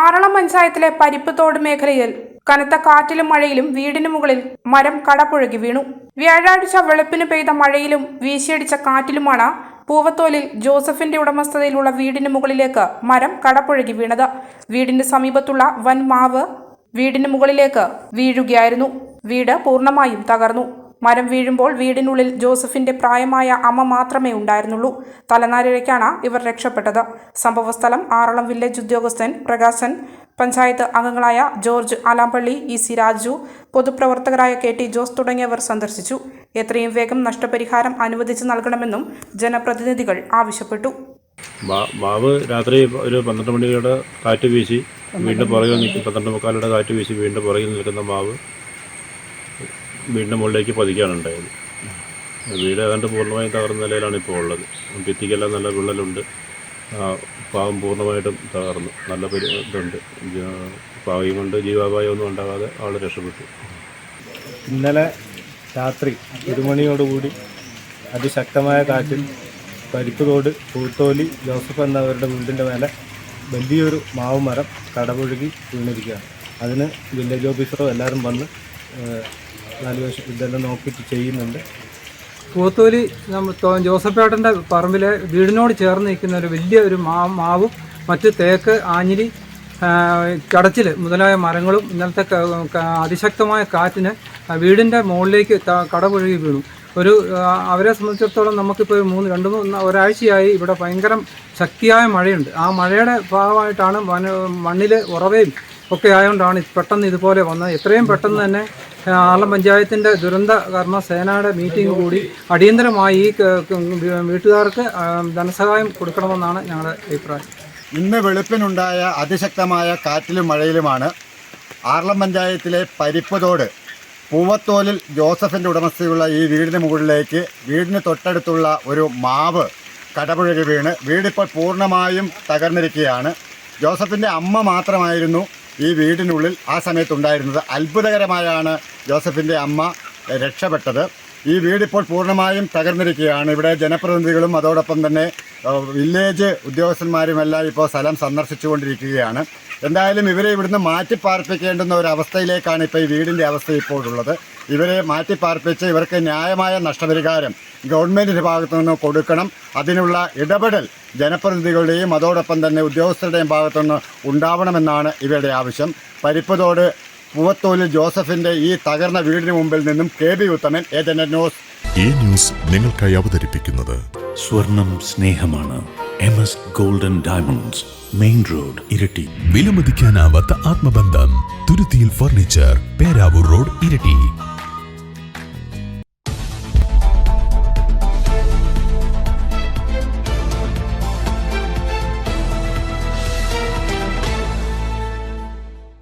ആറളം പഞ്ചായത്തിലെ പരിപ്പുതോട് മേഖലയിൽ കനത്ത കാറ്റിലും മഴയിലും വീടിന് മുകളിൽ മരം കടപുഴകി വീണു. വ്യാഴാഴ്ച വെളുപ്പിന് പെയ്ത മഴയിലും വീശിയടിച്ച കാറ്റിലുമാണ് പൂവത്തോലിൽ ജോസഫിന്റെ ഉടമസ്ഥതയിലുള്ള വീടിന് മുകളിലേക്ക് മരം കടപുഴകി വീണത്. വീടിന്റെ സമീപത്തുള്ള വൻ മാവ് വീടിന് മുകളിലേക്ക് വീഴുകയായിരുന്നു. വീട് പൂർണമായും തകർന്നു. മരം വീഴുമ്പോൾ വീടിനുള്ളിൽ ജോസഫിന്റെ പ്രായമായ അമ്മ മാത്രമേ ഉണ്ടായിരുന്നുള്ളൂ. തലനാരിഴയ്ക്കാണ് ഇവർ രക്ഷപ്പെട്ടത്. സംഭവസ്ഥലം ആറളം വില്ലേജ് ഉദ്യോഗസ്ഥൻ പ്രകാശൻ പഞ്ചായത്ത് അംഗങ്ങളായ George Alampally E C Raju പൊതുപ്രവർത്തകരായ K T Jose തുടങ്ങിയവർ സന്ദർശിച്ചു. എത്രയും വേഗം നഷ്ടപരിഹാരം അനുവദിച്ചു നൽകണമെന്നും ജനപ്രതിനിധികൾ ആവശ്യപ്പെട്ടു. ബാബ് രാത്രി ഒരു പന്ത്രണ്ട് മണിയുടെ കാറ്റ് വീശി വീണ്ടും പുറകിൽ നിൽക്കും പന്ത്രണ്ട് മുക്കാലുടെ കാറ്റ് വീശി വീണ്ടും പുറകിൽ നിൽക്കുന്ന മാവ്. വീടിന്റെ മുകളിലേക്ക് പതിക്കുകയാണ് ഉണ്ടായത് വീട് ഏതാണ്ട് പൂർണമായും തകർന്ന നിലയിലാണ് ഇപ്പോൾ ഉള്ളത്. ഭിത്തിക്കെല്ലാം നല്ല വിള്ളലുണ്ട്. പാവം പൂർണമായിട്ടും തകർന്നു. നല്ല പരി ഇതുണ്ട്. പാവയും കൊണ്ട് ജീവാപായമൊന്നും ഉണ്ടാകാതെ ആൾ രക്ഷപ്പെട്ടു. ഇന്നലെ രാത്രി ഒരു മണിയോടുകൂടി അതിശക്തമായ കാറ്റിൽ പരിപ്പുതോട് പൂത്തോലി ജോസഫ് എന്നവരുടെ വീടിന്റെ മേലെ വലിയൊരു മാവ് മരം കടപുഴുകി വീണിരിക്കുകയാണ്. അതിന് വില്ലേജ് ഓഫീസറോ എല്ലാവരും വന്ന് വാലുവേഷൻ ഇതെല്ലാം നോക്കിയിട്ട് ചെയ്യുന്നുണ്ട്. പൂത്തോലി നമ്മൾ ജോസഫ് ജോസഫേട്ടന്റെ പറമ്പിലെ വീടിനോട് ചേർന്ന് നിൽക്കുന്ന ഒരു വലിയ ഒരു മാവും മറ്റ് തേക്ക് ആഞ്ഞിരി കടച്ചിൽ മുതലായ മരങ്ങളും ഇന്നലത്തെ അതിശക്തമായ കാറ്റിന് വീടിന്റെ മുകളിലേക്ക് കടപുഴകി വീണു. ഒരു അവരെ സംബന്ധിച്ചിടത്തോളം നമുക്കിപ്പോൾ ഒരു മൂന്ന് രണ്ട് മൂന്ന് ഒരാഴ്ചയായി ഇവിടെ ഭയങ്കര ശക്തിയായ മഴയുണ്ട്. ആ മഴയുടെ ഭാഗമായിട്ടാണ് മണ്ണിൽ ഉറവയും ഒക്കെ ആയതുകൊണ്ടാണ് പെട്ടെന്ന് ഇതുപോലെ വന്നത്. എത്രയും പെട്ടെന്ന് തന്നെ ആളം പഞ്ചായത്തിന്റെ ദുരന്ത കർമ്മ സേനയുടെ മീറ്റിംഗ് കൂടി അടിയന്തരമായി ഈ വീട്ടുകാർക്ക് ധനസഹായം കൊടുക്കണമെന്നാണ് ഞങ്ങളുടെ അഭിപ്രായം. ഇന്ന് വെളുപ്പിനുണ്ടായ അതിശക്തമായ കാറ്റിലും മഴയിലുമാണ് ആർളം പഞ്ചായത്തിലെ പരിപ്പതോട് പൂവത്തോലിൽ ജോസഫിന്റെ ഉടമസ്ഥയുള്ള ഈ വീടിന് മുകളിലേക്ക് വീടിന് തൊട്ടടുത്തുള്ള ഒരു മാവ് കടപുഴകി വീണ് വീടിപ്പോൾ പൂർണമായും തകർന്നിരിക്കുകയാണ്. ജോസഫിന്റെ അമ്മ മാത്രമായിരുന്നു ഈ വീടിനുള്ളിൽ ആ സമയത്തുണ്ടായിരുന്നത് അത്ഭുതകരമായാണ് ജോസഫിന്റെ അമ്മ രക്ഷപ്പെട്ടത്. ഈ വീടിപ്പോൾ പൂർണമായും തകർന്നിരിക്കുകയാണ്. ഇവിടെ ജനപ്രതിനിധികളും അതോടൊപ്പം തന്നെ വില്ലേജ് ഉദ്യോഗസ്ഥന്മാരും ഉദ്യോഗസ്ഥന്മാരുമെല്ലാം ഇപ്പോൾ സ്ഥലം സന്ദർശിച്ചുകൊണ്ടിരിക്കുകയാണ്. എന്തായാലും ഇവരെ ഇവിടുന്ന് മാറ്റിപ്പാർപ്പിക്കേണ്ടുന്ന ഒരു അവസ്ഥയിലേക്കാണ് ഇപ്പോൾ ഈ വീടിന്റെ അവസ്ഥ ഇപ്പോഴുള്ളത് ഇവരെ മാറ്റി മാറ്റിപ്പാർപ്പിച്ച് ഇവർക്ക് ന്യായമായ നഷ്ടപരിഹാരം ഗവൺമെന്റിന്റെ ഭാഗത്തു നിന്ന് കൊടുക്കണം. അതിനുള്ള ഇടപെടൽ ജനപ്രതിനിധികളുടെയും അതോടൊപ്പം തന്നെ ഉദ്യോഗസ്ഥരുടെയും ഭാഗത്തു നിന്ന് ഉണ്ടാവണമെന്നാണ് ഇവരുടെ ആവശ്യം. പരിപ്പതോട് പൂവത്തോലിൽ ജോസഫിന്റെ ഈ തകർന്ന വീടിന് മുമ്പിൽ നിന്നും K B Uthaman agent news ഈ ന്യൂസ് നിങ്ങൾക്കായി അവതരിപ്പിക്കുന്നത് സ്വർണം സ്നേഹമാണ്. M S golden diamonds main road Iritty. വിലമതിക്കാനാവാത്ത ആത്മബന്ധം തുരുത്തിയിൽ ഫർണിച്ചർ പേരാവൂർ റോഡ് ഇരട്ടി.